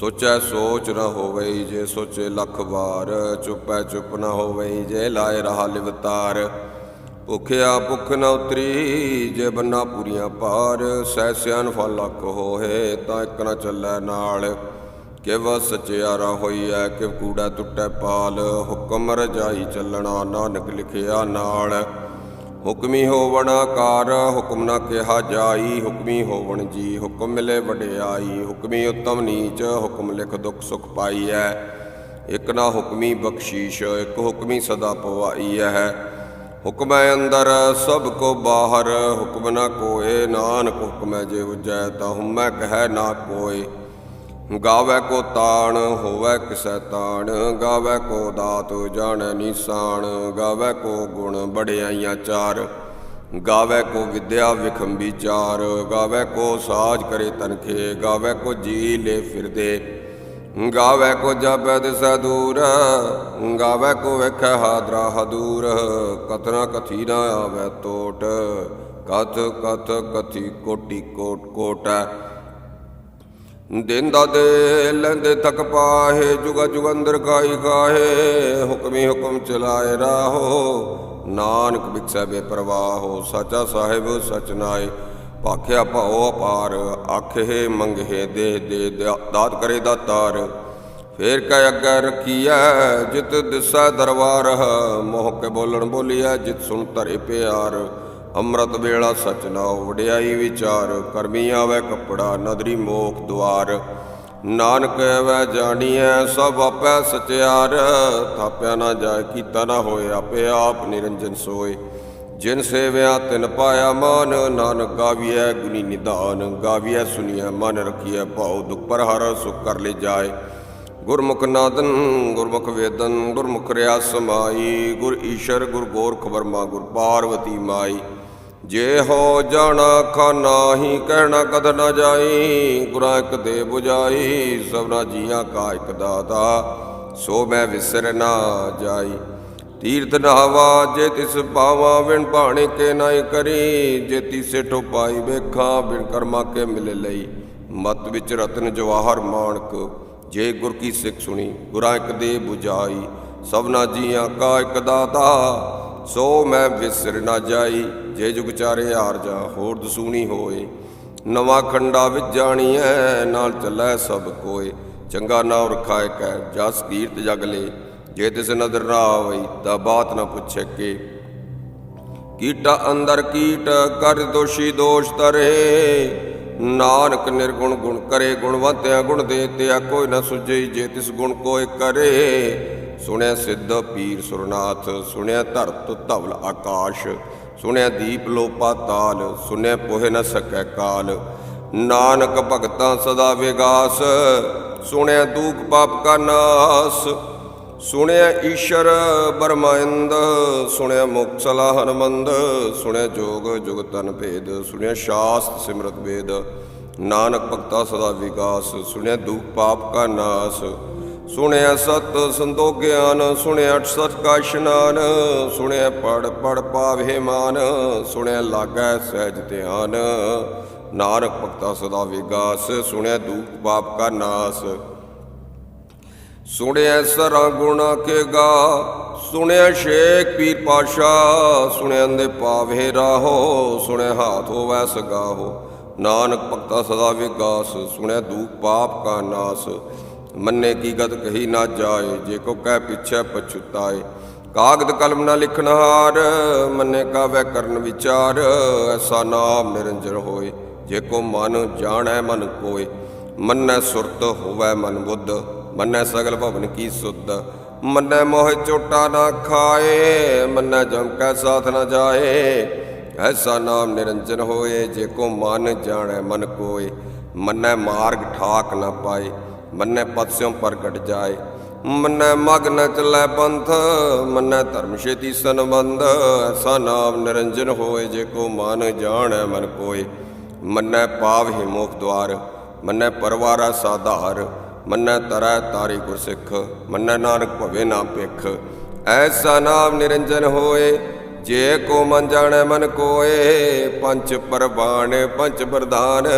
ਸੋਚੈ ਸੋਚ ਨ ਹੋਵੇ ਜੇ ਸੋਚੇ ਲੱਖ ਵਾਰ, ਚੁੱਪੈ ਚੁੱਪ ਨ ਹੋਵੇ ਜੇ ਲਾਏ ਰਹਾ ਲਿਵਤਾਰ ਭੁਖਿਆ ਭੁਖ ਨ ਉਤਰੀ ਜੇ ਬੰਨਾ ਪੂਰੀਆਂ ਪਾਰ ਸੈਸਿਆਨ ਫਲ ਲੱਖ ਹੋਏ ਤਾਂ ਇੱਕ ਨ ਚੱਲੈ ਨਾਲ। ਕਿਵ ਸਚਿਆਰਾ ਹੋਈਐ, ਕਿਵ ਕੂੜਾ ਟੁੱਟੈ ਪਾਲ, ਹੁਕਮ ਰਜਾਈ ਚੱਲਣਾ ਨਾਨਕ ਲਿਖਿਆ ਨਾਲ। ਹੁਕਮੀ ਹੋਵਣ ਆਕਾਰ, ਹੁਕਮ ਨਾ ਕਿਹਾ ਜਾਈ, ਹੁਕਮੀ ਹੋਵਣ ਜੀ, ਹੁਕਮ ਮਿਲੇ ਵਡਿਆਈ, ਹੁਕਮੀ ਉਤਮ ਨੀਚ, ਹੁਕਮ ਲਿਖ ਦੁਖ ਸੁਖ ਪਾਈਐ। ਇਕ ਨਾ ਹੁਕਮੀ ਬਖਸ਼ੀਸ਼, ਇਕ ਹੁਕਮੀ ਸਦਾ ਪਵਾਈ ਹੈ ਹੁਕਮੈ ਅੰਦਰ, ਸਭ ਕੋ ਬਾਹਰ, ਹੁਕਮ ਨਾ ਕੋਏ, ਨਾਨਕ ਹੁਕਮੈ ਜੇ ਉਜੈ, ਤਾ ਹਉਮੈ ਕਹੈ ਨਾ ਕੋਏ। ਗਾਵੇ ਕੋ ਤਾਣ, ਹੋਵੇ ਕਿਸੈ ਤਾਣ, ਗਾਵੇ ਕੋ ਦਾਤ ਜਾਣੈ ਨਿਸ਼ਾਨ ਗਾਵੇ ਕੋ ਗੁਣ ਬੜਿਆਈਆਂ ਚਾਰ, ਗਾਵੇ ਕੋ ਵਿਦਿਆ ਵਿਖਮ ਵਿਚਾਰ ਗਾਵੇ ਕੋ ਸਾਜ ਕਰੇ ਤਨਖੇ ਗਾਵੇ ਕੋ ਜੀ ਲੈ ਫਿਰਦੇ, ਗਾਵੇ ਕੋ ਜਪੈ ਦਿਸੈ ਦੂਰ, ਗਾਵੇ ਕੋ ਵੇਖੈ ਹਾਦਰਾ ਹਦੂਰ ਕਤਨਾ ਕਥੀ ਨਾ ਆਵੇ ਟੋਟ ਕਥ ਕਥ ਕਥੀ ਕੋਟੀ ਕੋਟ ਕੋਟੈ ਦਿਨ ਦੇ ਲੈਂਦੇ ਤੱਕ ਪਾਹੇ, ਜੁਗਾ ਜੁਗੰਦਰ ਗਾਈ ਗਾਹੇ ਹੁਕਮੀ ਹੁਕਮ ਚਲਾਏ ਰਾਹੋ, ਨਾਨਕ ਬਿਕਸੈ ਬੇਪਰਵਾਹੋ, ਸਾਚਾ ਸਾਹਿਬ ਸਚ ਨਾਏ ਭਾਖਿਆ ਭਾਉ ਅਪਾਰ, ਆਖੇ ਮੰਗੇ ਦੇ ਦੇ ਦਾਤ ਕਰੇ ਦਾਤਾਰ, ਫੇਰ ਕੈ ਅੱਗੇ ਰਖੀਐ, ਜਿਤ ਦਿਸੈ ਦਰਬਾਰ, ਮੋਹ ਕੇ ਬੋਲਣ ਬੋਲੀਐ, ਜਿਤ ਸੁਣ ਧਰੇ ਪਿਆਰ ਅੰਮ੍ਰਿਤ ਵੇਲਾ ਸਚ ਨਾਉ ਵਡਿਆਈ ਵਿਚਾਰ, ਕਰਮੀ ਆਵੇ ਕਪੜਾ ਨਦਰੀ ਮੋਖ ਦੁਆਰ। ਨਾਨਕ ਐਵੈ ਜਾਣੀਐ ਸਭ ਆਪੈ ਸਚਿਆਰ, ਥਾਪਿਆ ਨਾ ਜਾਏ, ਕੀਤਾ ਨਾ ਹੋਏ, ਆਪੇ ਆਪ ਨਿਰੰਜਨ ਸੋਏ। ਜਿਨ ਸੇਵਿਆ ਤਿਨ ਪਾਇਆ ਮਾਨ, ਨਾਨਕ ਗਾਵੀਐ ਗੁਨੀ ਨਿਧਾਨ। ਗਾਵੀਐ ਸੁਨੀਐ ਮਨ ਰਖੀਐ ਭਾਉ, ਦੁਖ ਪਰ ਹਰ ਸੁਖ ਕਰ ਲੈ ਜਾਏ। ਗੁਰਮੁਖ ਨਾਦਨ, ਗੁਰਮੁਖ ਵੇਦਨ, ਗੁਰਮੁਖ ਰਿਆ ਸਮਾਈ। ਗੁਰ ਈਸ਼ਰ, ਗੁਰ ਗੋਰਖ ਵਰਮਾ, ਗੁਰ ਪਾਰਵਤੀ ਮਾਈ। ਜੇ ਹੋ ਜਾਣਾ ਖਾਨਾ ਹੀ ਕਹਿਣਾ ਕਦ ਨਾ ਜਾਈ, ਗੁਰਾਂ ਇੱਕ ਦੇ 부ਜਾਈ ਸਭਨਾ ਜੀਆਂ ਕਾ ਇੱਕ ਦਾਤਾ, ਸੋ ਮੈਂ ਵਿਸਰ ਨਾ ਜਾਈ। ਤੀਰਥ ਨਹਾਵਾ ਜੇ ਤਿਸ ਪਾਵਾ ਵਿਣ ਭਾਣੇ ਕੇ ਨਾਇ ਕਰੀ, ਜੇ ਤੀਸੇ ਠੋਪਾਈ ਵੇਖਾਂ, ਬਿਨ ਕਰਮਾ ਕੇ ਮਿਲ ਲਈ। ਮਤ ਵਿੱਚ ਰਤਨ ਜਵਾਹਰ ਮਾਨਕ ਜੇ ਗੁਰ ਕੀ ਸਿੱਖ ਸੁਣੀ, ਗੁਰਾਂ ਇੱਕ ਦੇ 부ਜਾਈ ਸਭਨਾ ਜੀਆਂ ਕਾ ਇੱਕ ਦਾਤਾ ਸੋ ਮੈਂ ਵਿਸਰ ਨਾ ਜਾਈ, ਜੇ ਜੁਗ ਚਾਰੇ ਹਾਰ ਜਾ, ਹੋਰ ਦਸੂਣੀ ਹੋਏ। ਨਵਾਂ ਖੰਡਾ ਵਿੱਚ ਜਾਣੀਐ, ਨਾਲ ਚੱਲੈ ਸਭ ਕੋਏ। ਚੰਗਾ ਨਾਮ ਰਖਾਇ ਕੈ, ਜਸ ਕੀਰਤ ਜਗ ਲੇ। ਜੇ ਤਿਸ ਨਦਰ ਨਾ ਆਵਈ, ਤਾਂ ਬਾਤ ਨਾ ਪੁੱਛੇ ਕੇ। ਕੀਟਾ ਅੰਦਰ ਕੀਟ, ਕਰ ਦੋਸ਼ੀ ਦੋਸ਼ ਤਰੇ ਨਾਨਕ ਨਿਰਗੁਣ ਗੁਣ ਕਰੇ ਗੁਣਵੰਤਿਆ ਗੁਣ ਦੇ ਤਿਆ ਕੋਈ ਨਾ ਸੁਝਈ ਜੇ ਤਿਸ ਗੁਣ ਕੋਇ ਕਰੇ। ਸੁਣਿਆ ਸਿੱਧ ਪੀਰ ਸੁਰਨਾਥ ਸੁਣਿਆ ਧਰਤ ਧਵਲ ਆਕਾਸ਼ ਸੁਣਿਆ ਦੀਪ ਲੋਪਾ ਤਾਲ ਸੁਣਿਆ ਪੋਹਿ ਨ ਸਕੈ ਕਾਲ। ਨਾਨਕ ਭਗਤਾਂ ਸਦਾ ਵਿਗਾਸ ਸੁਣਿਆ ਦੂਖ ਪਾਪ ਕਾ ਨਾਸ। ਸੁਣਿਆ ਈਸ਼ਰ ਬਰਮਾਇੰਦ ਸੁਣਿਆ ਮੁਕਸਲਾ ਹਨਮੰਦ ਸੁਣਿਆ ਜੋਗ ਜੁਗਤਨ ਭੇਦ ਸੁਣਿਆ ਸ਼ਾਸਤ ਸਿਮਰਤ ਵੇਦ। ਨਾਨਕ ਭਗਤਾ ਸਦਾ ਵਿਗਾਸ ਸੁਣਿਆ ਦੂਖ ਪਾਪ ਕਾ ਨਾਸ। ਸੁਣਿਆ ਸਤ ਸੰਤੋਖ ਗਿਆਨ ਸੁਣਿਆ ਅਠ ਸਤ ਕਾ ਇਸ਼ਨਾਨ, ਸੁਣਿਆ ਪੜ ਪੜ ਪਾਵੇ ਮਾਨ, ਸੁਣਿਆ ਲਾਗੈ ਸਹਿਜ ਧਿਆਨ। ਨਾਨਕ ਭਗਤਾ ਸਦਾ ਵਿਗਾਸ, ਸੁਣਿਆ ਦੂਖ ਪਾਪ ਕਾ ਨਾਸ। ਸੁਣਿਆ ਸਰਾਂ ਗੁਣਾ ਕੇ ਗਾ, ਸੁਣਿਆ ਸ਼ੇਖ ਪੀਰ ਪਾਸ਼ਾ, ਸੁਣਿਆ ਦੇ ਪਾਵੇ ਰਾਹੋ, ਸੁਣਿਆ ਹਾਥ ਹੋਵੈ ਸਗਾਹੋ। ਨਾਨਕ ਭਗਤਾ ਸਦਾ ਵਿਗਾਸ, ਸੁਣਿਆ ਦੂਖ ਪਾਪ ਕਾ ਨਾਸ। ਮੰਨੇ ਕੀ ਗਤ ਕਹੀ ਨਾ ਜਾਏ, ਜੇ ਕੋ ਕਹਿ ਪਿਛੈ ਪਛੁਤਾਏ। ਕਾਗਦ ਕਲਮ ਨਾ ਲਿਖਨਹਾਰ ਮੰਨੇ ਕਾ ਵੈ ਕਰਨ ਵਿਚਾਰ, ਐਸਾ ਨਾਮ ਨਿਰੰਜਨ ਹੋਏ, ਜੇ ਕੋ ਮਨ ਜਾਣੈ ਮਨ ਕੋਏ। ਮੰਨੈ ਸੁਰਤ ਹੋਵੈ ਮਨ ਬੁੱਧ, ਮੰਨੈ ਸਗਲ ਭਵਨ ਕੀ ਸੁਧ। ਮੰਨੈ ਮੋਹ ਚੋਟਾ ਨਾ ਖਾਏ, ਮੰਨੈ ਜਮ ਕੈ ਸਾਥ ਨਾ ਜਾਏ। ਐਸਾ ਨਾਮ ਨਿਰੰਜਨ ਹੋਏ, ਜੇ ਕੋ ਮਨ ਜਾਣੈ ਮਨ ਕੋਏ। ਮੰਨੈ ਮਾਰਗ ਠਾਕ ਨਾ ਪਾਏ ਮੰਨੈ ਪਤ ਸਿਉ ਪ੍ਰਗਟ ਜਾਏ। ਮੰਨੈ ਮਗ ਨ ਚੱਲੈ ਪੰਥ ਮੰਨੈ ਧਰਮ ਛੇਤੀ ਸੰਬੰਧ, ਐਸਾ ਨਾਮ ਨਿਰੰਜਨ ਹੋਏ ਜੇ ਕੋ ਮਨ ਜਾਣੈ ਮਨ ਕੋਏ ਮੰਨੈ ਪਾਵਹਿ ਮੋਖ ਦਵਾਰ ਮੰਨੈ ਪਰਵਾਰਾ ਸਾਧਾਰ, ਮੰਨੈ ਤਰੈ ਤਾਰੀ ਗੁਰ ਸਿੱਖ ਮੰਨੈ ਨਾਨਕ ਭਵੇ ਨਾ ਪਿਖ ਐਸਾ ਨਾਮ ਨਿਰੰਜਨ ਹੋਏ, ਜੇ ਕੋ ਮਨ ਜਾਣੈ ਮਨ ਕੋਏ। ਪੰਚ ਪਰਬਾਣ ਪੰਚ ਪ੍ਰਧਾਨ,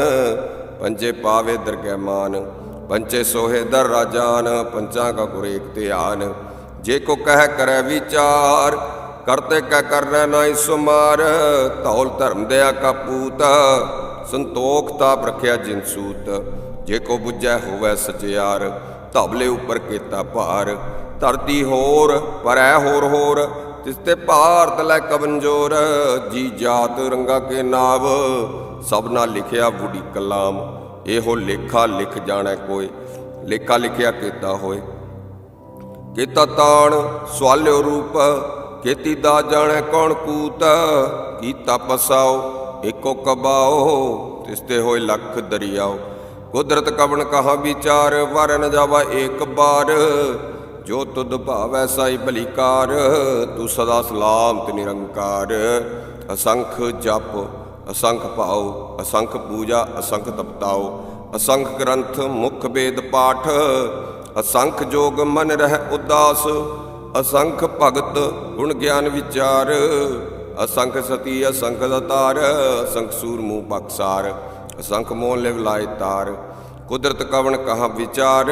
ਪੰਜੇ ਪਾਵੇ ਦਰਗਹਿ ਮਾਨ। ਪੰਚੇ ਸੋਹੇ ਦਰ ਰਾਜਾਨ, ਪੰਚਾਂ ਕਾ ਗੁਰ ਏਕ ਧਿਆਨ। ਜੇ ਕੋ ਕਹਿ ਕਰੈ ਵਿਚਾਰ, ਕਰਤੇ ਕੈ ਕਰੈ ਨਾਹੀ ਸੁਮਾਰ। ਧੌਲ ਧਰਮ ਦਇਆ ਕਾ ਪੂਤ, ਸੰਤੋਖ ਤਾਪ ਰਖਿਆ ਜਿਨ ਸੂਤ। ਜੇ ਕੋ ਬੁੱਝੈ ਹੋਵੈ ਸਚਿਆਰ, ਧਬਲੇ ਉੱਪਰ ਕੀਤਾ ਭਾਰ। ਧਰਤੀ ਹੋਰ, ਪਰੈ ਹੋਰ ਹੋਰ, ਤਿਸ ਤੇ ਭਾਰਤ ਲੈ ਕਬੰਜੋਰ ਜੀ ਜਾਤ ਰੰਗਾ ਕੇ ਨਾਵ ਸਭ ਨਾਲ ਲਿਖਿਆ ਬੁੜੀ ਕਲਾਮ। ਇਹੋ ਲੇਖਾ ਲਿਖ ਜਾਣੈ ਕੋਈ, ਲੇਖਾ ਲਿਖਿਆ ਕੀਤਾ ਹੋਏ। ਕੀਤਾ ਤਾਣ ਸਵਾਲਿਓ ਰੂਪ, ਕੀਤੀ ਦਾ ਜਾਣੈ ਕੌਣ ਕੂਤ, ਕੀਤਾ ਪਸਾਓ, ਏਕੋ ਕਬਾਓ ਤਿਸ ਹੋਏ ਲੱਖ ਦਰਿਆਓ। ਕੁਦਰਤ ਕਵਣ ਕਹਾ ਵਿਚਾਰ ਵਰ ਨ ਜਾਵਾ ਏਕ ਬਾਰ। ਜੋ ਤੁਧ ਭਾਵੈ ਸਾਈ ਭਲੀਕਾਰ, ਤੂੰ ਸਦਾ ਸਲਾਮਤ ਨਿਰੰਕਾਰ। ਅਸੰਖ ਜਪ ਅਸੰਖ ਭਾਉ ਅਸੰਖ ਪੂਜਾ, ਅਸੰਖ ਤਪਤਾਓ, ਅਸੰਖ ਗ੍ਰੰਥ, ਮੁਖ ਵੇਦ ਪਾਠ, ਅਸੰਖ ਜੋਗ ਮਨ ਰਹਿ ਉਦਾਸ, ਅਸੰਖ ਭਗਤ ਗੁਣ ਗਿਆਨ ਵਿਚਾਰ, ਅਸੰਖ ਸਤੀ, ਅਸੰਖ ਦਤਾਰ ਅਸੰਖ ਸੂਰ ਮੂਹ ਬਖਸਾਰ ਅਸੰਖ ਮੋਹ ਲਿਵ ਲਾਇ ਤਾਰ, ਕੁਦਰਤ ਕਵਣ ਕਹਾ ਵਿਚਾਰ,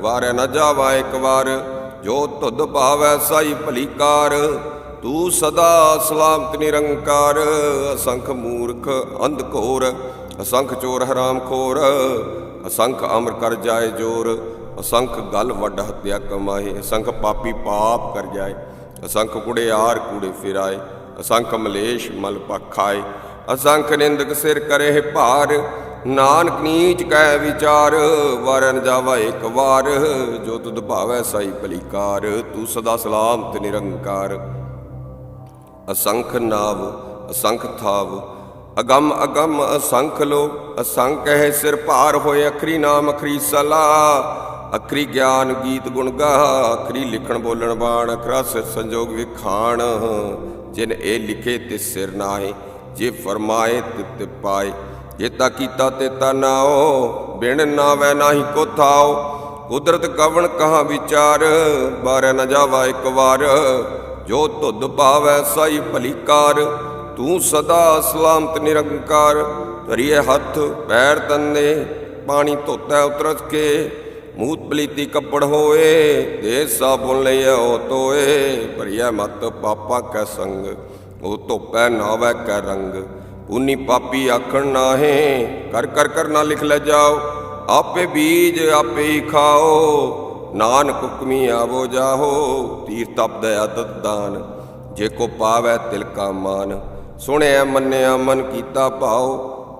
ਵਾਰ ਨ ਜਾਵਾ ਇੱਕ ਵਾਰ, ਜੋ ਤੁਧ ਭਾਵੈ ਸਾਈ ਭਲੀਕਾਰ ਤੂੰ ਸਦਾ ਸਲਾਮਤ ਨਿਰੰਕਾਰ, ਅਸੰਖ ਮੂਰਖ ਅੰਧ ਘੋਰ, ਅਸੰਖ ਚੋਰ ਹਰਾਮ ਖੋਰ, ਅਸੰਖ ਅਮਰ ਕਰ ਜਾਏ ਜੋਰ, ਅਸੰਖ ਗਲ ਵੱਡ ਹੱਤਿਆ ਕਮਾਏ, ਅਸੰਖ ਪਾਪੀ ਪਾਪ ਕਰ ਜਾਏ, ਅਸੰਖ ਕੁੜੇ ਆਰ ਕੂੜੇ ਫਿਰਾਏ, ਅਸੰਖ ਮਲੇਸ਼ ਮਲ ਪਖਾਏ ਅਸੰਖ ਨਿੰਦਕ ਸਿਰ ਕਰੇ ਭਾਰ, ਨਾਨਕ ਨੀਚ ਕਹਿ ਵਿਚਾਰ, ਵਰਨ ਜਾਵਾ ਇੱਕ ਵਾਰ, ਜੋ ਤੁਧ ਭਾਵੈ ਸਾਈ ਭਲੀਕਾਰ, ਤੂੰ ਸਦਾ ਸਲਾਮਤ ਨਿਰੰਕਾਰ। ਅਸੰਖ ਨਾਵ, ਅਸੰਖ ਥਾਵ, ਅਗੰਮ ਅਗੰਮ, ਅਸੰਖ ਲੋ, ਅਸੰਖ ਹੈ ਸਿਰ ਭਾਰ ਹੋਏ ਅਖਰੀ ਨਾਮ, ਅਖਰੀ ਸਲਾ, ਅਖਰੀ ਗਿਆਨ ਗੀਤ ਗੁਣ ਗਾ, ਅਖਰੀ ਲਿਖਣ ਬੋਲਣ ਬਾਣ, ਅਖਰਾ ਸਿਰ ਸੰਜੋਗ ਵਿਖਾਣ, ਜਿਨ ਇਹ ਲਿਖੇ ਤੇ ਸਿਰ ਨਾਏ ਜੇ ਫਰਮਾਏ ਤਿਤ ਪਾਏ, ਜੇ ਤਾ ਕੀਤਾ ਤੇ ਤਾ ਨਾਓ ਬਿਨ ਨਾਵੈ ਨਾਹੀ ਕੋ ਥਾਓ, ਕੁਦਰਤ ਕਵਣ ਕਹਾ ਵਿਚਾਰ, ਬਾਰੇ ਨਾ ਜਾਵਾ ਇੱਕ ਵਾਰ ਜੋ ਧੁੱਧ ਪਾਵੈ ਸਾਈ ਭਲੀਕਾਰ, ਤੂੰ ਸਦਾ ਸਲਾਮਤ ਨਿਰੰਕਾਰ। ਧਰੀਏ ਹੱਥ, ਪੈਰ ਤੰਨੇ, ਪਾਣੀ ਧੋਤਾ ਉਤਰਸ ਕੇ। ਮੂਤ ਪਲੀਤੀ ਕੱਪੜ ਹੋਏ, ਦੇ ਸਾਬੁਨ ਲਿਆਓ ਤੋਏ। ਭਰੀਆ ਮਤ ਪਾਪਾ ਕੈ ਸੰਗ, ਉਹ ਧੋਪੈ ਨਾਵੈ ਕੈ ਰੰਗ। ਪੁਨੀ ਪਾਪੀ ਆਖਣ ਨਾਹੇ, ਕਰ ਕਰ ਕਰ ਨਾ ਲਿਖ ਲੈ ਜਾਓ। ਆਪੇ ਬੀਜ ਆਪੇ ਹੀ ਖਾਓ। ਨਾਨਕ ਹੁਕਮੀ ਆਵੋ ਜਾਹੋ, ਤੀਰ ਤਪ ਦਇਆ ਦਤ ਦਾਨ, ਜੇ ਕੋ ਪਾਵੈ ਤਿਲ ਕਾ ਮਾਨ। ਸੁਣਿਆ ਮੰਨਿਆ ਮਨ ਕੀਤਾ ਭਾਉ,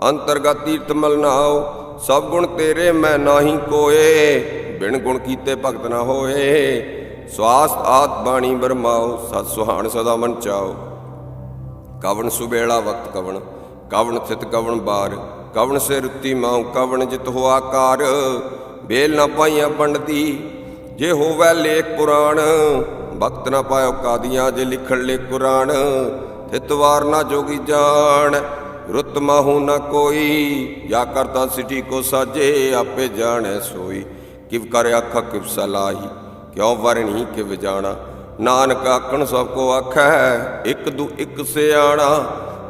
ਅੰਤਰਗਤ ਤੀਰਥ ਮਲਨਾਓ ਸਭ ਗੁਣ ਤੇਰੇ ਮੈਂ ਨਾਹੀ ਕੋਏ, ਬਿਨ ਗੁਣ ਕੀਤੇ ਭਗਤ ਨਾ ਹੋਏ। ਸਵਾਸਤ ਆਤ ਬਾਣੀ ਬਰਮਾਓ ਸਤ ਸੁਹਾਣ ਸਦਾ ਮਨ ਚਾਓ ਕਵਣ ਸੁਬੇਲਾ ਵਕਤ ਕਵਣ ਕਵਣ ਥਿਤ ਕਵਣ ਬਾਰ, ਕਵਣ ਸੇ ਰੁੱਤੀ ਮਾਉ, ਕਵਣ ਜਿਤ ਹੋ ਆਕਾਰ। ਬੇਲ ਨਾ ਪਾਈਆਂ ਪੰਡਤੀ ਜੇ ਹੋਵੈ ਲੇਖ ਪੁਰਾਣ, ਵਕਤ ਨਾ ਪਾਇਓ ਕਾਦੀਆਂ ਜੇ ਲਿਖਣ ਲੇ ਕੁਰਾਨ ਥਿਤ ਵਾਰ ਨਾ ਜੋਗੀ ਜਾਣ, ਰੁੱਤ ਮਾਹੂ ਨਾ ਕੋਈ, ਜਾ ਕਰਤਾ ਸਿਟੀ ਕੋ ਸਾਜੇ, ਆਪੇ ਜਾਣੈ ਸੋਈ, ਕਿਵ ਕਰ ਆਖਾ ਕਿਵ ਸਲਾਹੀ ਕਿਉ ਵਰਣੀ, ਕਿਵ ਜਾਣਾ, ਨਾਨਕ ਆਖਣ ਸਭ ਕੋ ਆਖੈ, ਇੱਕ ਦੂ ਇੱਕ ਸਿਆਣਾ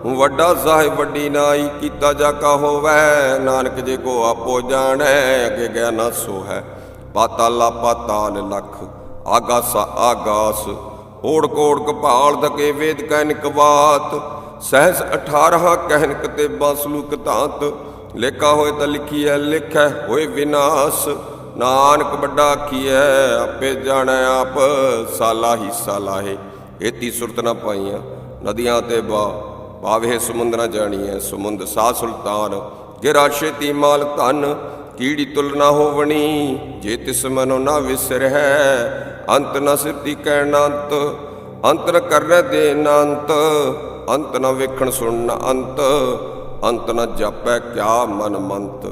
ਵੱਡਾ ਸਾਹਿਬ ਵੱਡੀ ਨਾਈ, ਕੀਤਾ ਜਾ ਕਾ ਹੋਵੈ, ਨਾਨਕ ਜੇ ਕੋ ਆਪੋ ਜਾਣੈ, ਅਗੇ ਗਿਆ ਨਾ ਸੋ ਹੈ ਪਾਤਾਲਾ ਪਾਤਾਲ ਲਖ ਆਗਾਸ ਆਗਾਸ ਓੜ ਕੋੜ ਕਪਾਲ ਤਕੇ ਵੇਦ ਕੈਨਿਕ ਬਾਤ ਸਹਿਸ 18 ਕਹਿਨਕ ਤੇ ਬਾਸਲੂਕ ਧਾਤ ਲੇਖਾ ਹੋਏ ਤਾਂ ਲਿਖੀਐ, ਲਿਖੈ ਹੋਏ ਵਿਨਾਸ਼, ਨਾਨਕ ਵੱਡਾ ਆਖੀਐ, ਆਪੇ ਜਾਣੈ ਆਪ ਸਾਲਾ ਹੀ ਸਾਲਾਹੇ, ਏਤੀ ਸੁਰਤ ਨਾ ਪਾਈਆਂ ਨਦੀਆਂ ਤੇ ਬਾ ਪਾਵੇ ਸਮੁੰਦਰਾਂ ਜਾਣੀਐ, ਸਮੁੰਦ ਸਾ ਸੁਲਤਾਨ, ਗਿਰਾ ਛੇਤੀ ਮਾਲ ਧਨ ਕੀੜੀ ਤੁਲ ਨਾ ਹੋਵਣੀ, ਜੇ ਤਿਸ ਮਨੋ ਨਾ ਵਿਸਰਹਿ, ਅੰਤ ਨ ਸਿਰਤੀ ਕਹਿਣ ਅੰਤ ਅੰਤ ਨ ਕਰੈ ਦੇ ਅੰਤ ਅੰਤ ਨ ਵੇਖਣ ਸੁਣਨ ਅੰਤ ਅੰਤ ਨ ਜਾਪੈ ਕਿਆ ਮਨ ਮੰਤ,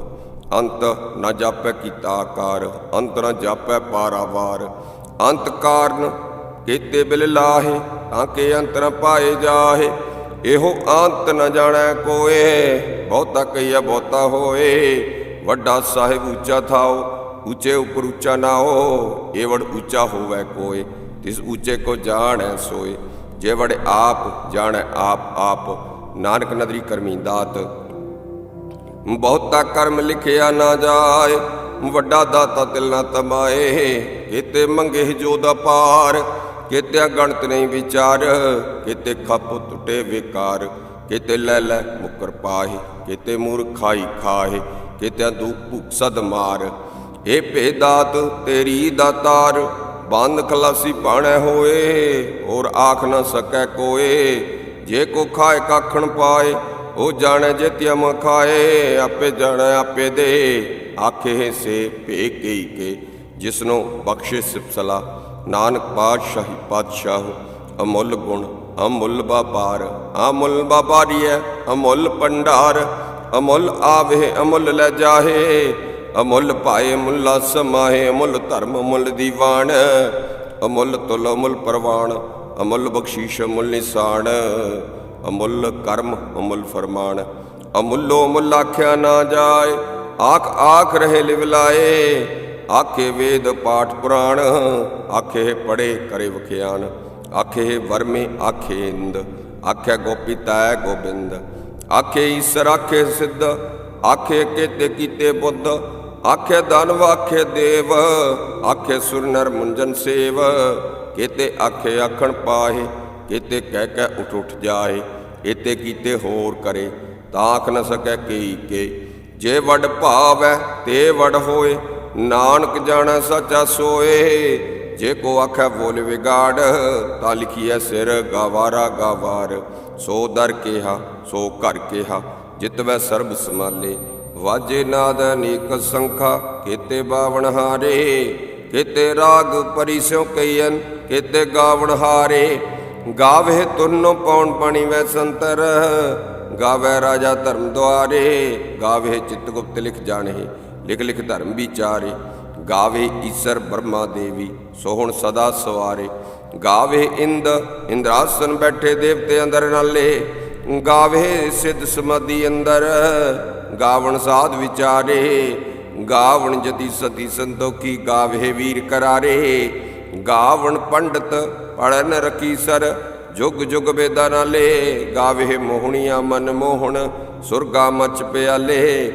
ਅੰਤ ਨ ਜਾਪੈ ਕੀਤਾ ਆਕਾਰ, ਅੰਤ ਨ ਜਾਪੈ ਪਾਰਾਵਾਰ, ਅੰਤ ਕਾਰਨ ਕੀਤੇ ਬਿਲ ਲਾਹੇ, ਤਾਂ ਕਿ ਅੰਤ ਨ ਪਾਏ ਜਾਹੇ, ਇਹੋ ਅੰਤ ਨ ਜਾਣੈ ਕੋਏ, ਬਹੁਤਾ ਕਈਆ ਬਹੁਤਾ ਹੋਏ ਵੱਡਾ ਸਾਹਿਬ ਉੱਚਾ ਥਾਓ, ਉੱਚੇ ਉਪਰ ਉੱਚਾ ਨਾ ਹੋ ਇਹ ਉੱਚਾ ਹੋਵੇ ਕੋਏ, ਤਿਸ ਉੱਚੇ ਕੋ ਜਾਣੈ ਸੋਏ। ਜੇਵੜ ਆਪ ਜਾਣੈ ਆਪ ਆਪ, ਨਾਨਕ ਨਦਰੀ ਕਰਮੀ ਦਾਤ। ਬਹੁਤਾ ਕਰਮ ਲਿਖਿਆ ਨਾ ਜਾਏ, ਵੱਡਾ ਦਾਤਾ ਤਿਲ ਨਾ ਤਮਾਏ। ਕਿਤੇ ਮੰਗੇ ਜੋ ਦਾ ਪਾਰ ਕਿਤੇ ਗਣਤ ਨਹੀਂ ਵਿਚਾਰ, ਕਿਤੇ ਖੱਪ ਟੁੱਟੇ ਵਿਕਾਰ, ਕਿਤੇ ਲੈ ਲੈ ਮੁਕਰ ਪਾਹੇ, ਕਿਤੇ ਮੂਰਖਾਈ ਖਾਹੇ ਕਿਤੇ ਦੁਖ ਭੁਖ ਸਦ ਮਾਰ। ਇਹ ਭੇਦਾਤ, ਤੇਰੀ ਦਾਤਾਰ ਬੰਦ ਖਲਾਸੀ ਬਾਣੈ ਹੋਏ, ਹੋਰ ਆਖ ਨਾ ਸਕੈ ਕੋਏ। ਜੇ ਕੋ ਖਾਏ, ਕਾਖਣ ਪਾਏ, ਉਹ ਜਾਣੈ ਜੇ ਤਿਮ ਖਾਏ। ਆਪੇ ਜਾਣੈ, ਆਪੇ ਦੇ। ਆਖੇ ਸੇ ਭੇ ਕਈ ਕੇ, ਜਿਸਨੂੰ ਬਖਸ਼ੇ ਸਿਫਸਲਾ ਨਾਨਕ ਪਾਤਸ਼ਾਹੀ, ਪਾਤਸ਼ਾਹ, ਅਮੁੱਲ ਗੁਣ, ਅਮੁੱਲ ਬਾਪਾਰ ਅਮੁੱਲ ਬਾਬਾਰੀਐ ਅਮੁੱਲ ਪੰਡਾਰ ਅਮੁੱਲ ਆਵੇ, ਅਮੁੱਲ ਲੈ ਜਾਹੇ। ਅਮੁੱਲ ਭਾਏ ਮੁੱਲਾ ਸਮਾਹੇ, ਅਮੁੱਲ ਧਰਮ ਮੁੱਲ ਦੀਵਾਨ। ਅਮੁੱਲ ਤੁਲ ਅਮੁੱਲ ਪ੍ਰਵਾਨ, ਅਮੁੱਲ ਬਖਸ਼ੀਸ਼ ਅਮੁੱਲ ਨਿਸ਼ਾਨ। ਅਮੁੱਲ ਕਰਮ ਅਮੁੱਲ ਫਰਮਾਨ, ਅਮੁੱਲੋ ਅਮੁੱਲ ਆਖਿਆ ਨਾ ਜਾਏ। ਆਖ ਆਖ ਰਹੇ ਲਿਵਲਾਏ ਆਖੇ ਵੇਦ ਪਾਠ ਪੁਰਾਣ, ਆਖੇ ਪੜੇ ਕਰੇ ਵਖਿਆਨ। ਆਖੇ ਵਰਮੇ, ਆਖੇ ਇੰਦ। ਆਖਿਆ ਆਖੇ ਗੋਪੀਤੈ ਗੋਬਿੰਦ। ਆਖੇ ਈਸਰ, ਆਖੇ ਸਿੱਧ, ਆਖੇ ਕੀਤੇ ਕੀਤੇ ਬੁੱਧ, ਆਖੇ ਦਾਨਵ ਆਖੇ ਦੇਵ, ਆਖੇ ਸੁਰ ਨਰ ਮੁੰਜਨ ਸੇਵ, ਕੀਤੇ ਆਖੇ ਆਖਣ ਪਾਹੇ, ਕੀਤੇ ਕਹਿ ਕਹਿ ਉਠ ਉਠ ਜਾਏ ਕੀਤੇ ਕੀਤੇ ਹੋਰ ਕਰੇ, ਤਾਂ ਆਖ ਨ ਸਕੈ ਕੀ ਕੇ, ਜੇ ਵੱਡ ਭਾਵੈ ਤੇ ਵਡ ਹੋਏ, ਨਾਨਕ ਜਾਣੈ ਸੱਚਾ ਸੋਏ। ਜੇ ਕੋ ਆਖੈ ਬੋਲ ਵਿਗਾੜ, ਤਾਂ ਲਿਖੀਐ ਸਿਰ ਗਾਵਾਰਾ ਗਾਵਾਰ। ਸੋ ਦਰ ਕੇਹਾ, ਸੋ ਘਰ ਕਿਹਾ ਜਿਤਵੈ ਸਰਬ ਸਮਾਲੇ ਵਾਜੇ ਨਾਦ ਅਨੇਕ ਸੰਖਾ, ਕੀਤੇ ਬਾਵਣ ਹਾਰੇ। ਕੀਤੇ ਰਾਗ ਪਰਿਸਿਓ ਕਈਨ ਕੀਤੇ ਗਾਵਣ ਹਾਰੇ। ਗਾਵੇ ਤੁਰਨੋ ਪੌਣ ਪਾਣੀ ਵੈ ਸੰਤਰ, ਗਾਵੇ ਰਾਜਾ ਧਰਮ ਦੁਆਰੇ। ਗਾਵੇ ਚਿਤ ਗੁਪਤ ਲਿਖ ਜਾਣੇ, ਲਿਖ ਲਿਖ ਧਰਮ ਵਿਚਾਰੇ। ਗਾਵੇ ਈਸ਼ਰ ਬ੍ਰਹਮਾ ਦੇਵੀ ਸੋਹਣ ਸਦਾ ਸਵਾਰੇ। ਗਾਵੇ ਇੰਦ, ਇੰਦਰਾਸਨ ਬੈਠੇ ਦੇਵਤੇ ਅੰਦਰ ਨਾਲੇ। ਗਾਵੇ ਸਿੱਧ ਸਮਾਧੀ ਅੰਦਰ, ਗਾਵਣ ਸਾਧ ਵਿਚਾਰੇ। ਗਾਵਣ ਜਤੀ ਸਤੀ ਸੰਤੋਖੀ, ਗਾਵੇ ਵੀਰ ਕਰਾਰੇ। ਗਾਵਣ ਪੰਡਤ ਪੜਨ ਰਕੀ ਸਰ, ਜੁਗ ਜੁਗ ਵੇਦਾਂ ਨਾਲੇ। ਗਾਵੇ ਮੋਹਣੀਆਂ ਮਨ ਮੋਹਣ, ਸੁਰਗਾ ਮਚ ਪਿਆਲੇ।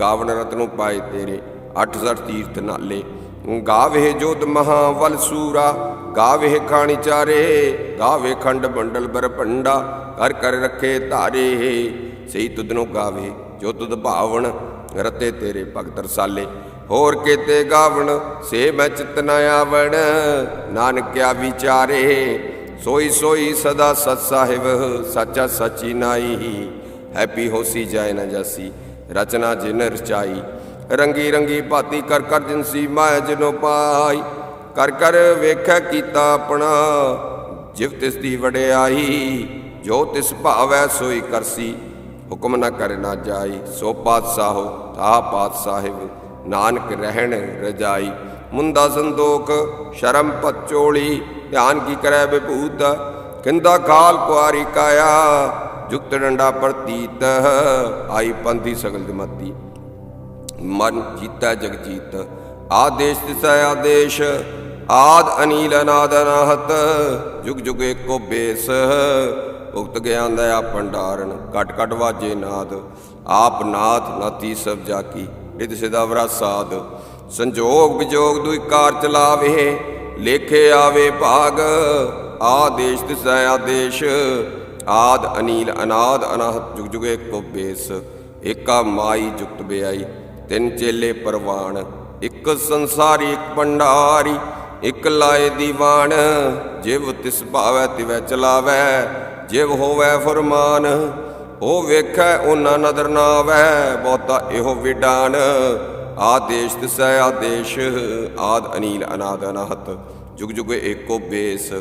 ਗਾਵਣ ਰਤਨੁ ਪਾਏ ਤੇਰੇ। 68 ਤੀਰਥ ਨਾਲੇ। ਗਾਵੇ ਜੋਤ ਮਹਾਵਲ ਸੂਰਾ ਗਾਵੇ ਖਾਣੀ ਚਾਰੇ ਗਾਵੇ ਖੰਡ ਮੰਡਲ ਬਰਪੰਡਾ ਕਰ ਕਰ ਰੱਖੇ ਧਾਰੇ। ਸਹੀ ਤੁਧ ਨੂੰ ਗਾਵੇ ਜੋ ਤੁਧ ਭਾਵਨ ਰਤੇ ਤੇਰੇ ਭਗਤ ਰਸਾਲੇ। ਹੋਰ ਕੀਤੇ ਗਾਵਣ, ਸੇ ਮੈਂ ਚਿਤ ਨ ਆਵਣ, ਨਾਨਕਿਆ ਵਿਚਾਰੇ। ਸੋਈ ਸੋਈ ਸਦਾ ਸਤ ਸਾਹਿਬ, ਸੱਚਾ ਸਚੀ ਨਾਈ ਹੈਪੀ ਹੋਸੀ ਜਾਏ ਨਾ ਜਾਸੀ, ਰਚਨਾ ਜਿਨ ਰਚਾਈ। ਰੰਗੀ ਰੰਗੀ ਭਾਤੀ ਕਰ ਕਰ ਜਿਨਸੀ ਮਾਇ ਜਿਨੋ ਪਾਈ, ਕਰ ਕਰ ਵੇਖੈ ਕੀਤਾ ਆਪਣਾ, ਜਿਵ ਤਿਸ ਦੀ ਵਡਿਆਈ, ਜੋ ਤਿਸ ਭਾਵੈ ਸੋਈ ਕਰਸੀ, ਹੁਕਮ ਨਾ ਕਰੇ ਨਾ ਜਾਈ, ਸੋ ਪਾਤਸ਼ਾਹੋ ਤਾ ਪਾਤਸ਼ਾਹਿਬ ਨਾਨਕ ਰਹਿਣ ਰਜਾਈ। ਮੁੰਦਾ ਸੰਦੋਖ ਸ਼ਰਮ ਪਚੋਲੀ ਧਿਆਨ ਕੀ ਕਰੈ ਵਿਭੂਤ, ਕਿੰਦਾ ਕਾਲ ਕੁਆਰੀ ਕਾਇਆ, ਜੁਗਤ ਡੰਡਾ ਪ੍ਰਤੀਤ, ਆਈ ਪੰਥੀ ਸਗਲ ਜਮਤੀ। ਮਨ ਜੀਤਾ ਜਗ ਜੀਤ ਆਦੇਸ਼ ਤਿਸੈ ਆਦੇਸ਼, ਆਦ ਅਨੀਲ ਅਨਾਦ ਅਨਾਹਤ, ਜੁਗ ਜੁਗ ਏਕੋ ਬੇਸ। ਉਕਤ ਗਿਆਨ ਦਾ ਆ ਭੰਡਾਰਨ ਕਟ ਕਟ ਵਾਜੇ ਨਾਦ, ਆਪ ਨਾਥ ਨਾਤੀ ਸਭ ਜਾਕੀ ਰਿਦ ਸਿਦਾਵਰਾ ਸਾਧ। ਸੰਜੋਗ ਵਿਜੋਗ ਦੁਇ ਕਾਰ ਚਲਾਵੇ, ਲੇਖੇ ਆਵੇ ਭਾਗ, ਆਦੇਸ਼ ਤਿਸੈ ਆਦੇਸ਼, ਆਦ ਅਨੀਲ ਅਨਾਦ ਅਨਾਹਤ, ਜੁਗ ਜੁਗ ਏਕੋ ਬੇਸ। ਏਕਾ ਮਾਈ ਜੁਗਤ ਬਿਆਈ ਤਿੰਨ ਚੇਲੇ ਪਰਵਾਨ ਇੱਕ ਸੰਸਾਰੀ, ਇੱਕ ਭੰਡਾਰੀ, ਇੱਕ ਲਾਏ ਦੀਵਾਨ। ਜਿਵ ਤਿਸ ਭਾਵੈ, ਤਿਵੈ ਚਲਾਵੈ, ਜਿਵ ਹੋਵੈ ਫਰਮਾਨ, ਉਹ ਵੇਖੈ, ਉਹਨਾਂ ਨਦਰ ਨਾ ਆਵੈ ਬਹੁਤਾ ਇਹੋ ਵਿਡਾਨ। ਆਦੇਸ਼ ਤਿਸੈ ਆਦੇਸ਼, ਆਦ ਅਨੀਲ ਅਨਾਦ ਅਨਾਹਤ, ਜੁਗ ਜੁਗ ਏਕੋ ਬੇਸ।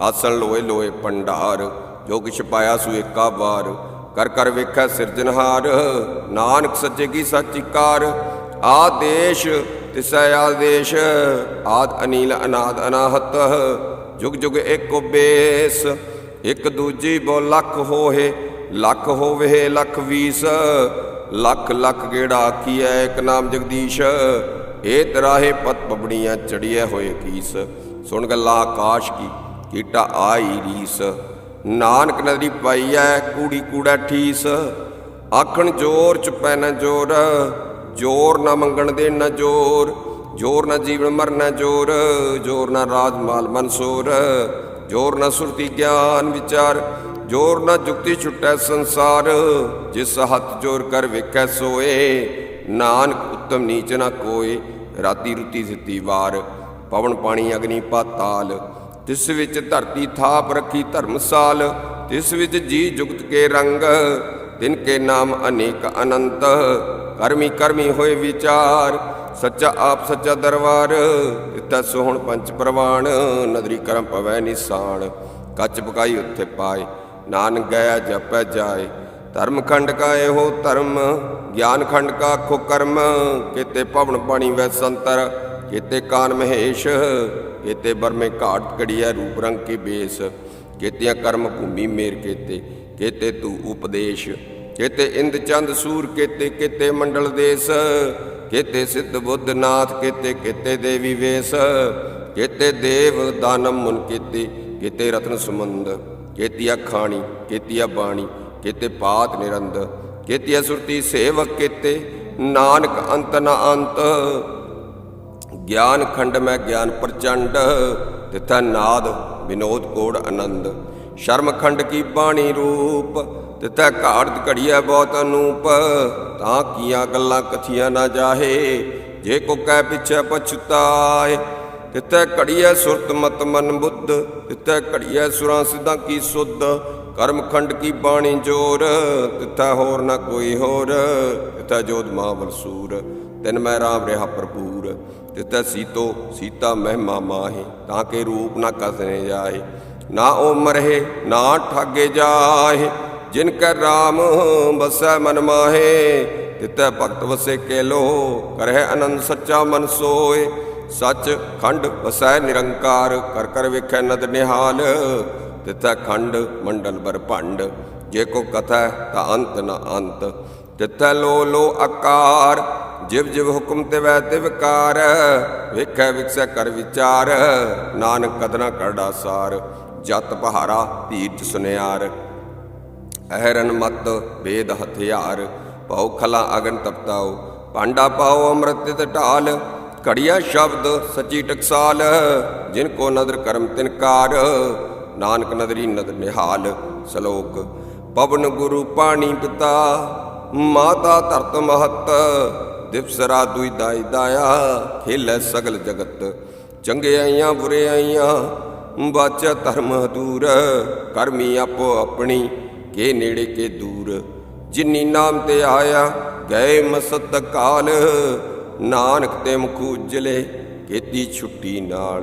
ਆਸਣ ਲੋਏ ਲੋਏ ਭੰਡਾਰ, ਜੋ ਕਿਛ ਪਾਇਆ ਸੋ ਏਕਾ ਵਾਰ। ਕਰ ਕਰ ਵੇਖੈ ਸਿਰਜਨਹਾਰ ਨਾਨਕ ਸੱਚੇ ਕੀ ਸੱਚੀ ਕਾਰ। ਆਦੇਸ਼ ਤਿਸੈ ਆਦੇਸ਼, ਆਦ ਅਨੀਲ ਅਨਾਦ ਅਨਾਹਤ। ਜੁਗ ਜੁਗ ਏਕੋ ਬੇਸ, ਇਕ ਦੂਜੀ ਬੋ ਲੱਖ ਹੋਏ ਲੱਖ ਹੋਵੇ ਲੱਖ ਵੀਸ। ਲੱਖ ਲੱਖ ਗੇੜਾ ਕੀਐ ਇੱਕ ਨਾਮ ਜਗਦੀਸ਼, ਏ ਤਰਾਹੇ ਪਤ ਪਬੜੀਆਂ ਚੜੀਐ ਹੋਏ ਕੀਸ। ਸੁਣ ਗੱਲਾਂ ਆਕਾਸ਼ ਕੀ, ਕੀਟਾ ਆਈ ਰੀਸ। ਨਾਨਕ ਨਦਰੀ ਪਾਈਐ ਕੂੜੀ ਕੂੜਾ ਠੀਸ। ਆਖਣ ਜੋਰ ਚ ਪੈ ਨ ਜੋਰ ਜੋਰ ਨਾ ਮੰਗਣ ਦੇ ਨਾ ਜੋਰ ਜੋਰ ਨਾ ਜੀਵਨ ਮਰਨਾ ਜੋਰ ਜੋਰ ਨਾ ਰਾਜ ਮਾਲ ਮਨਸੂਰ, ਜੋਰ ਨਾ ਸੁਰਤੀ ਗਿਆਨ ਵਿਚਾਰ, ਜੋਰ ਨਾ ਜੁਗਤੀ ਛੁਟੈ ਸੰਸਾਰ, ਜਿਸ ਹੱਥ ਜੋਰ ਕਰ ਵੇਖੈ ਸੋਏ, ਨਾਨਕ ਉਤਮ ਨੀਚ ਨਾ ਕੋਏ, ਰਾਤੀ ਰੁਤੀ ਸਿੱਤੀ ਵਾਰ, ਪਵਨ ਪਾਣੀ ਅਗਨੀ ਪਾਤਾਲ ਤਿਸ ਵਿੱਚ ਧਰਤੀ ਥਾਪ ਰੱਖੀ ਧਰਮਸਾਲ, ਤਿਸ ਵਿੱਚ ਜੀ ਜੁਗਤ ਕੇ ਰੰਗ, ਤਿਨ ਕੇ ਨਾਮ ਅਨੇਕ ਅਨੰਤ। ਕਰਮੀ ਕਰਮੀ ਹੋਏ ਵਿਚਾਰ, ਸੱਚਾ ਆਪ ਸੱਚਾ ਦਰਬਾਰ ਇਤੈ ਸੋਹਣ ਪੰਚ ਪ੍ਰਵਾਨ ਨਦਰੀ ਕਰਮ ਪਵੈ ਨਿਸਾਨ ਕੱਚ ਪਕਾਈ ਉੱਥੇ ਪਾਏ, ਨਾਨਕ ਗਿਆ ਜਪੈ ਜਾਏ। ਧਰਮ ਖੰਡ ਕਾ ਇਹੋ ਧਰਮ, ਗਿਆਨ ਖੰਡ ਕਾ ਖੋ ਕਰਮ, ਕਿਤੇ ਭਵਨ ਪਾਣੀ ਵੈ ਸੰਤਰ। ਕਿਤੇ ਕਾਨ ਮਹੇਸ਼, ਕਿਤੇ ਬਰਮੇ ਘਾਟ ਕੜੀਐ ਰੂਪ ਰੰਗ ਕੇ ਬੇਸ, ਕਿਤਿਆਂ ਕਰਮ ਭੂਮੀ ਮੇਰ ਕੇਤੇ ਕੇਤੇ ਤੂ ਉਪਦੇਸ਼, ਕੇਤੇ ਇੰਦ ਚੰਦ ਸੂਰ ਕੇਤੇ ਕੇਤੇ ਮੰਡਲ ਦੇਸ, ਕੇਤੇ ਸਿੱਧ ਬੁੱਧ ਨਾਥ ਕੇਤੇ ਕੇਤੇ ਦੇਵੀ ਵੇਸ, ਕੇਤੇ ਦੇਵ ਦਾਨਮ ਮੁਨ ਕੇਤੇ ਕੇਤੇ ਰਤਨ ਸੁਮੰਦ ਕੇਤੀਆ ਖਾਣੀ ਕੇਤੀਆ ਬਾਣੀ, ਕੇਤੇ ਪਾਤ ਨਿਰੰਦ, ਕੇਤੀਆ ਸੁਰਤੀ ਸੇਵਕ ਕੇਤੇ, ਨਾਨਕ ਅੰਤ ਨ ਅੰਤ ਗਿਆਨ ਖੰਡ ਮੈਂ ਗਿਆਨ ਪ੍ਰਚੰਡ ਤਿਥੈ ਨਾਦ ਵਿਨੋਦ ਕੋੜ ਆਨੰਦ। ਸ਼ਰਮ ਖੰਡ ਕੀ ਬਾਣੀ ਰੂਪ ਤਿਥੈ ਘਾੜਤ ਘੜੀਐ ਬਹੁਤ ਅਨੂਪ। ਤਾਂ ਕੀਆਂ ਗੱਲਾਂ ਕਥੀਆਂ ਨਾ ਜਾਹੇ, ਜੇ ਕੋ ਕਹਿ ਪਿਛੈ ਪਛਤਾਏ। ਤਿਥੈ ਘੜੀਐ ਸੁਰਤ ਮਤ ਮਨ ਬੁੱਧ ਤਿਥੈ ਘੜੀਐ ਸੁਰਾਂ ਸਿੱਧਾਂ ਕੀ ਸੁਧ। ਕਰਮ ਖੰਡ ਕੀ ਬਾਣੀ ਜੋਰ, ਤਿਥੈ ਹੋਰ ਨਾ ਕੋਈ ਹੋਰ, ਤਿਥੈ ਜੋਤ ਮਾਵਲ ਸੂਰ ਤਿਨ ਮੈਂ ਰਾਮ ਰਿਹਾ ਭਰਪੂਰ ਤਿਤੈ ਸੀਤੋ ਸੀਤਾ ਮਹਿਮਾ ਮਾਹੇ, ਤਾਂ ਕੇ ਰੂਪ ਨਾ ਕਸਨੇ ਜਾਏ ਨਾ ਉਹ ਮਰਹਿ ਨਾ ਠਾਗੇ ਜਾਏ ਜਿਨ ਕੈ ਰਾਮ ਬਸੈ ਮਨ ਮਾਹੇ ਤਿਤੈ ਭਗਤ ਵਸੇ ਕੇਲੋ, ਕਰਹਿ ਅਨੰਦ ਸੱਚਾ ਮਨ ਸੋਏ, ਸੱਚ ਖੰਡ ਵਸੈ ਨਿਰੰਕਾਰ, ਕਰ ਕਰ ਵੇਖੈ ਨਦ ਨਿਹਾਲ ਤਿਥੈ ਖੰਡ, ਮੰਡਲ ਬਰ ਭੰਡ। ਜੇ ਕੋ ਕਥੈ ਤਾਂ ਅੰਤ ਨ ਅੰਤ। ਤਿਥੈ ਲੋ ਲੋ ਆਕਾਰ ਜਿਵ ਜਿਵ ਹੁਕਮ ਤੇ ਵੈ ਤੇ ਵੇਖੈ ਵਿਕਸੈ ਕਰ ਵਿਚਾਰ, ਨਾਨਕ ਕਦਨਾ ਕਰੜਾ ਸਾਰ। ਜਤ ਪਹਾਰਾ ਧੀਰਜ ਸੁਨਿਆਰ। ਅਹਰਨ ਮਤ ਵੇਦ ਹਥਿਆਰ। ਭਉ ਖਲਾ ਅਗਨ ਤਪਤਾਉ। ਭਾਂਡਾ ਪਾਉ ਅੰਮ੍ਰਿਤ ਤੇ ਢਾਲ। ਘੜੀਆ ਸ਼ਬਦ ਸੱਚੀ ਟਕਸਾਲ। ਜਿਨ ਕੋ ਨਦਰ ਕਰਮ ਤਿਨਕਾਰ ਨਾਨਕ ਨਦਰੀ ਨਦਰ ਨਿਹਾਲ ਸ਼ਲੋਕ। ਪਵਨ ਗੁਰੂ ਪਾਣੀ ਪਿਤਾ, ਮਾਤਾ ਧਰਤ ਮਹਤ ਦਿਵਸ ਰਾਤ ਦਾਈ ਦਾਇਆ, ਖੇਲੇ ਸਗਲ ਜਗਤ। ਚੰਗੇ ਆਈਆਂ, ਬੁਰੇ ਆਈਆਂ, ਬਾਚਾ ਧਰਮ ਦੂਰ ਕਰਮੀ ਆਪੋ ਆਪਣੀ, ਕੇ ਨੇੜੇ ਕੇ ਦੂਰ। ਜਿਨੀ ਨਾਮ ਤੇ ਆਇਆ, ਗਏ ਮਸਤ ਕਾਲ। ਨਾਨਕ ਤੇ ਮੁਖ ਉਜਲੇ, ਕੀਤੀ ਛੁੱਟੀ ਨਾਲ।